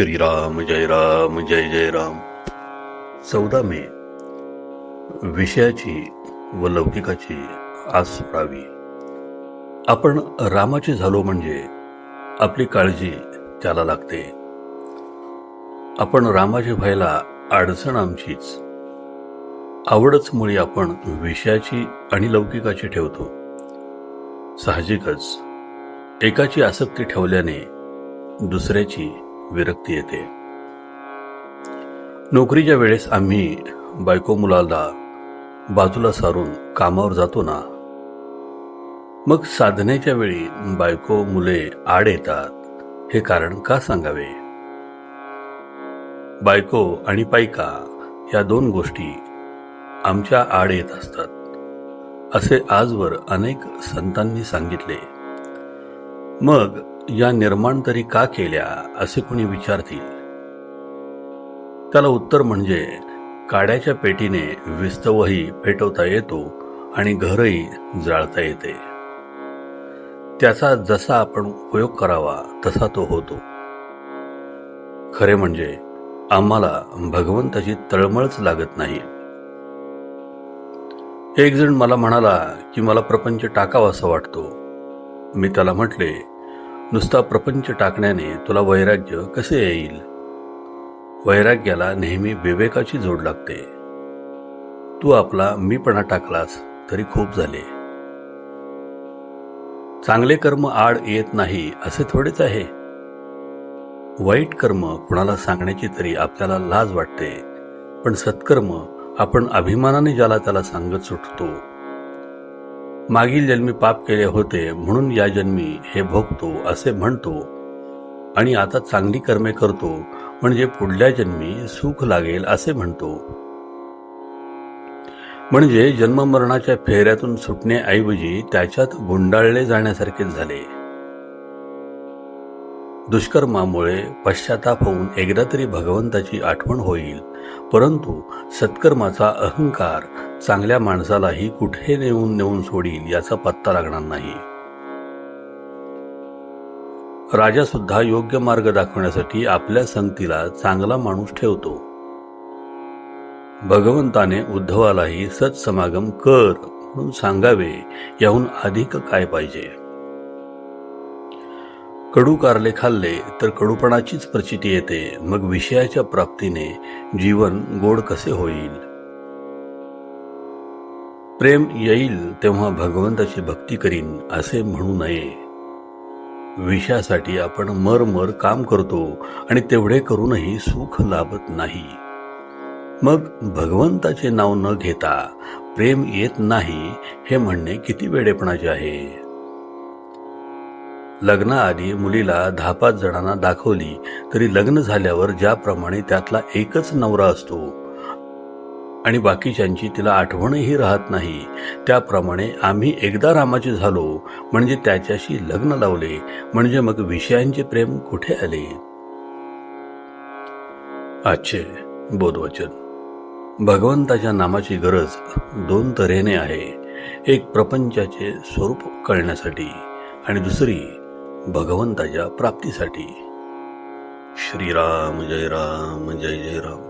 श्रीराम जय राम जय जय राम. चौदा मे. विषयाची व लौकिकाची आस सोडावी आपण रामाचे झालो म्हणजे आपली काळजी त्याला लागते. आपण रामाचे व्हायला अडचण आमचीच. आवडच मुळी आपण विषयाची आणि लौकिकाची ठेवतो. साहजिकच एकाची आसक्ती ठेवल्याने दुसऱ्याची विरक्ती येते. नोकरीच्या वेळेस आम्ही बायको मुलाला बाजूला सारून कामावर जातो ना मग साधनेच्या वेळी बायको मुले आड येतात. हे कारण का सांगावे? बायको आणि पायका या दोन गोष्टी आमच्या आड येत असतात असे आजवर अनेक संतांनी सांगितले. मग या निर्माण तरी का केल्या असे कोणी विचारतील? त्याला उत्तर म्हणजे काड्याच्या पेटीने विस्तवही पेटवता येतो आणि घरही जाळता येते. त्याचा जसा आपण उपयोग करावा तसा तो होतो. खरे म्हणजे आम्हाला भगवंताची तळमळच लागत नाही. एक जण मला म्हणाला की मला प्रपंच टाकावासा वाटतो. मी त्याला म्हटले नुसता प्रपंच टाकण्याने तुला वैराग्य कसे येईल? वैराग्याला नेहमी विवेकाची जोड लागते. तू आपला मीपणा टाकलास तरी खूप झाले. चांगले कर्म आड येत नाही असे थोडेच आहे. वाईट कर्म कुणाला सांगण्याची तरी आपल्याला लाज वाटते. पण सत्कर्म आपण अभिमानाने ज्याला त्याला सांगत सुटतो मागील जन्मी पाप केले होते म्हणून या जन्मी हे भोगतो असे म्हणतो. आणि आता चांगली कर्मे करतो म्हणजे पुढल्या जन्मी सुख लागेल असे म्हणतो. म्हणजे जन्ममरणाच्या फेऱ्यातून सुटण्याऐवजी त्याच्यात गुंडाळले जाण्यासारखे झाले. दुष्कर्मामुळे पश्चाताप होऊन एकदा तरी भगवंताची आठवण होईल परंतु सत्कर्माचा अहंकार चांगल्या माणसालाही कुठे नेऊन नेऊन सोडील याचा पत्ता लागणार नाही. राजा सुद्धा योग्य मार्ग दाखवण्यासाठी आपल्या संगतीला चांगला माणूस ठेवतो. भगवंताने उद्धवालाही सत्समागम कर म्हणून सांगावे याहून अधिक काय पाहिजे? कडू कारले खाल्ले तर कडूपणाचीच प्रचिती येते मग विषयाच्या प्राप्तीने जीवन गोड कसे होईल? प्रेम येईल तेव्हा भगवंताची भक्ती करीन असे म्हणू नये. विषयासाठी आपण मर मर काम करतो आणि तेवढे करूनही सुख लाभत नाही. मग भगवंताचे नाव न घेता प्रेम येत नाही हे म्हणणे किती वेडेपणाचे आहे. लग्नाआधी मुलीला दहा पाच जणांना दाखवली तरी लग्न झाल्यावर ज्याप्रमाणे त्यातला एकच नवरा असतो आणि बाकीच्यांची तिला आठवणही राहत नाही त्याप्रमाणे आम्ही एकदा रामाचे झालो म्हणजे त्याच्याशी लग्न लावले म्हणजे मग विषयांचे प्रेम कुठे आले? आजचे बोधवचन. भगवंताच्या नामाची गरज दोन तऱ्हेने आहे. एक प्रपंचाचे स्वरूप कळण्यासाठी आणि दुसरी भगवंताच्या प्राप्तीसाठी. श्रीराम जय राम जय जय राम.